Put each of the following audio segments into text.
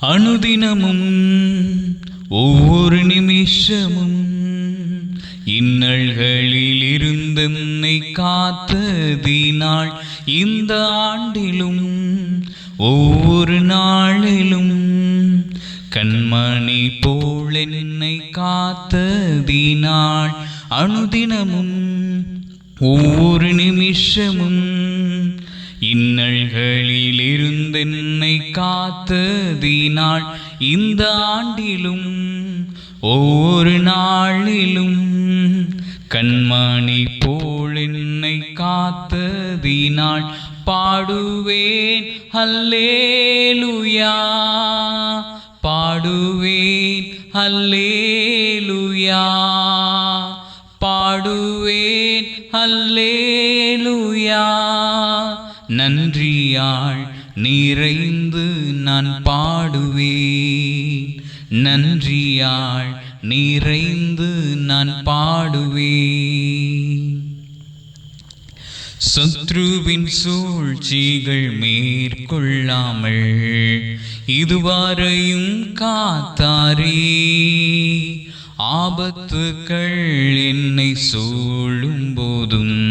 அனுதினமும் ஒவ்வொரு நிமிஷமும் இன்னல்களில் இருந்தென்னை காத்ததினால் இந்த ஆண்டிலும் ஒவ்வொரு நாளிலும் கண்மணி போல் என்னை காத்ததினால் அனுதினமும் ஒவ்வொரு நிமிஷமும் இன்னல்களிலிருந்தென்னை காத்ததினால் இந்த ஆண்டிலும் ஒவ்வொரு நாளிலும் கண்மணி போல் என்னை காத்ததினால் பாடுவேன். அல்லேலுயா. பாடுவேன். அல்லேலுயா. பாடுவேன். அல்லேலுயா நன்றியாள் நிறைந்து நான் பாடுவேன். நன்றியாள் நிறைந்து நான் பாடுவேன். சத்ருவின் சூழ்ச்சிகள் மேற்கொள்ளாமல் இதுவரையும் காத்தாரே. ஆபத்துக்கள் என்னை சூழும் போதும்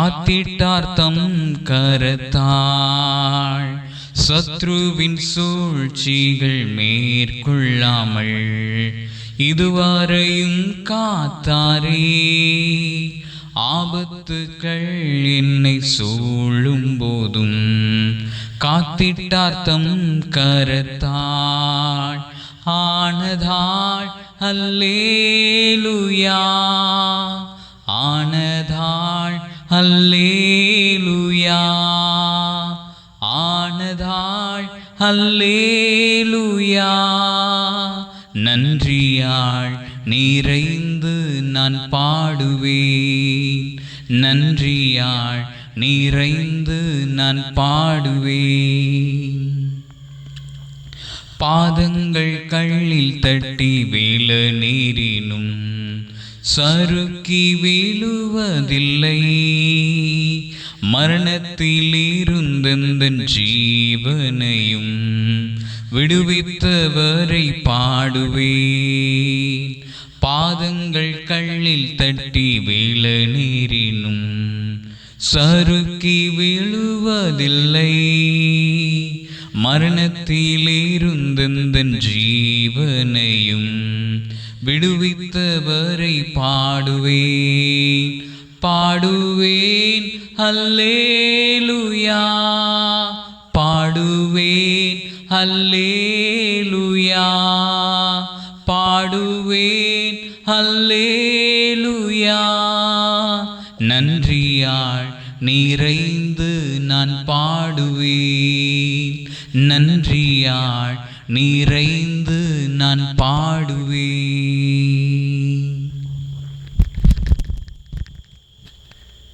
காத்திட்டார்த்தம் கரத்தாள். சத்ருவின் சூழ்ச்சிகள் மேற்கொள்ளாமல் இதுவரையும் காத்தாரே. ஆபத்துக்கள் என்னை சூழும் போதும் காத்திட்டார்த்தம் கரத்தாள். ஆனதாள் அல்லேலுயா. ஆன அல்லேலுயா ஆனதாள் அல்லேலுயா நன்றியாள் நிறைந்து நான் பாடுவேன். நன்றியாள் நிறைந்து நான் பாடுவேன். பாதங்கள் கள்ளில் தட்டி வீழ நீரினும் சறுக்கி வீழுவதில்லை. மரணத்தில் இருந்தெந்தன் ஜீவனையும் விடுவித்தவரை பாடுவேன். பாதங்கள் கள்ளில் தட்டி வீழ நீரினும் சறுக்கி விழுவதில்லை. மரணத்திலிருந்தெந்தன் ஜீவனையும் விடுவித்தவரை பாடுவேன். பாடுவேன் அல்லேலுயா. பாடுவேன் அல்லேலுயா. பாடுவேன் அல்லேலுயா. நன்றியாள் நிறைந்து நான் பாடுவேன். நன்றியாள் நிறைந்து நான் பாடுவேன்.